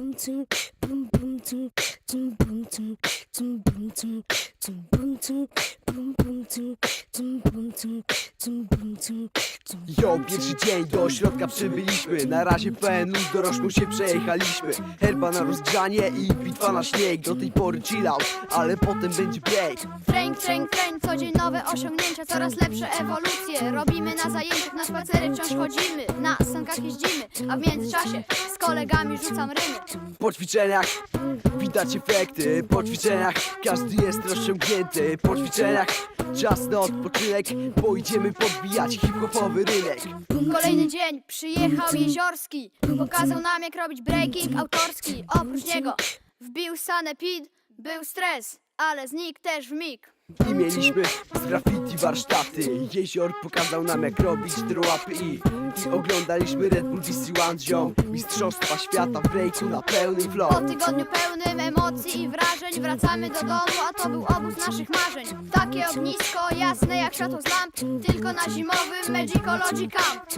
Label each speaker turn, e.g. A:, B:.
A: bum tünk bum bum tünk tüm bum tünk tüm bum tünk tüm bum tünk bum bum tünk tüm bum tünk
B: Jo, pierwszy dzień do ośrodka przybyliśmy. Na razie pełen luz, dorożką się przejechaliśmy. Herba na rozgrzanie i bitwa na śnieg. Do tej pory chill out, ale potem będzie bieg
C: Tręk, tręk, tręk, co dzień nowe osiągnięcia, coraz lepsze ewolucje. Robimy na zajęciach, na spacery wciąż chodzimy Na sankach jeździmy, a w międzyczasie z kolegami rzucam rymy.
B: Po ćwiczeniach widać efekty Po ćwiczeniach każdy jest rozciągnięty. Po ćwiczeniach czas na odpoczynek Bo idziemy podbijać hip-hopowy rynek.
C: Kolejny dzień, przyjechał Jeziorski. Pokazał nam jak robić breaking autorski. Oprócz niego wbił sanepid, był stres Ale znikł też w mig.
B: I mieliśmy z graffiti warsztaty. Jezior pokazał nam jak robić dropy i, I oglądaliśmy Red Bull DC One ziom Mistrzostwa świata w breaku na pełnym flow
C: Po tygodniu pełnym emocji i wrażeń Wracamy do domu, a to był obóz naszych marzeń. Takie ognisko, jasne jak światło z lamp Tylko na zimowym Magicology Camp